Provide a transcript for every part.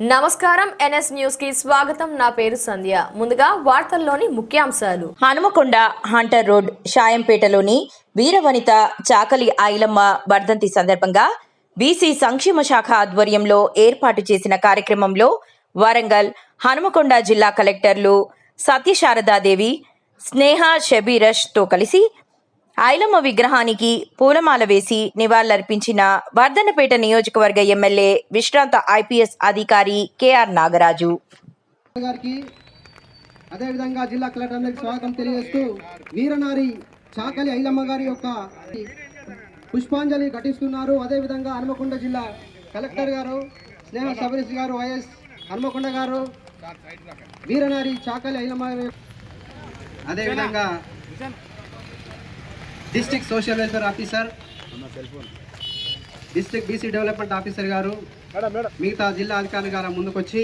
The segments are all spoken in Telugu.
నమస్కారం ఎన్ఎస్ న్యూస్కి స్వాగతం. నా పేరు సంధ్య. ముందుగా వార్తల్లోని ముఖ్యాంశాలు. హనుమకొండ హంటర్ రోడ్ షాయంపేటలోని వీరవనిత చాకలి ఐలమ్మ వర్ధంతి సందర్భంగా బీసీ సంక్షేమ శాఖ ఆధ్వర్యంలో ఏర్పాటు చేసిన కార్యక్రమంలో వరంగల్ హనుమకొండ జిల్లా కలెక్టర్లు సత్యశారదాదేవి స్నేహ షబీరష్తో కలిసి ఐలమ్మ విగ్రహానికి పూలమాల వేసి నివాళులర్పించిన వర్ధనపేట నియోజకవర్గ ఎమ్మెల్యే విశ్రాంత ఐపీఎస్ అధికారి కెఆర్ నాగరాజు. గారికి అదేవిధంగా జిల్లా కలెక్టర్ స్వాగతం తెలియజేస్తూ వీరనారి చాకలి ఐలమ్మ గారి యొక్క పుష్పాంజలి ఘటిస్తున్నారు. అదేవిధంగా హనుమకొండ జిల్లా కలెక్టర్ గారు స్నేహ సబరీష్ గారు వైఎస్ హనుమకొండ గారు వీరనారి చాకలి ఐలమ్మ అదేవిధంగా district social welfare officer district BC development officer garu. మిగతా జిల్లా అధికారులు గారు ముందుకొచ్చి.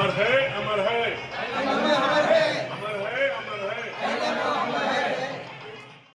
अमर है अमर है